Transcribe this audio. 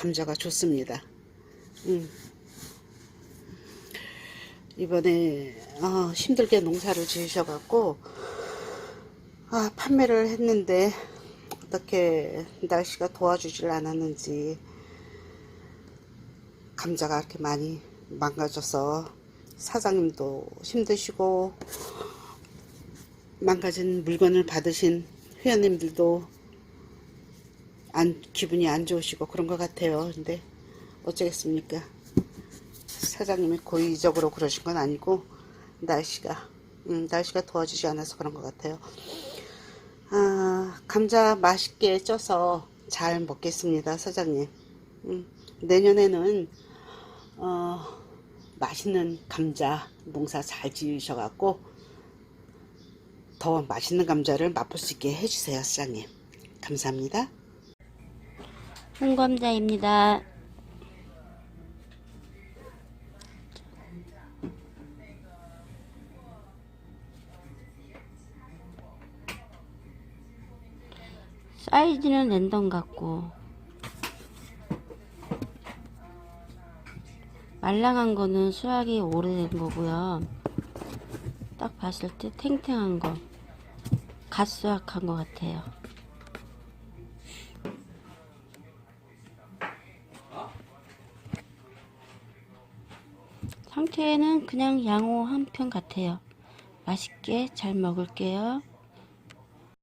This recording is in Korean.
감자가 좋습니다. 음. 이번에 어, 힘들게 농사를 지으셔갖고 아, 판매를 했는데 어떻게 날씨가 도와주질 않았는지 감자가 이렇게 많이 망가져서 사장님도 힘드시고 망가진 물건을 받으신 회원님들도 안, 기분이 안 좋으시고 그런 것 같아요. 근데 어쩌겠습니까? 사장님이 고의적으로 그러신 건 아니고 날씨가 음, 날씨가 도와주지 않아서 그런 것 같아요. 아, 감자 맛있게 쪄서 잘 먹겠습니다, 사장님. 음, 내년에는 어, 맛있는 감자 농사 잘 지으셔갖고 더 맛있는 감자를 맛볼 수 있게 해주세요, 사장님. 감사합니다. 홍감자입니다. 사이즈는 랜덤 같고 말랑한 거는 수확이 오래된 거고요. 딱 봤을 때 탱탱한 거, 갓 수확한 것 같아요. 상태는 그냥 양호 한 편 같아요. 맛있게 잘 먹을게요.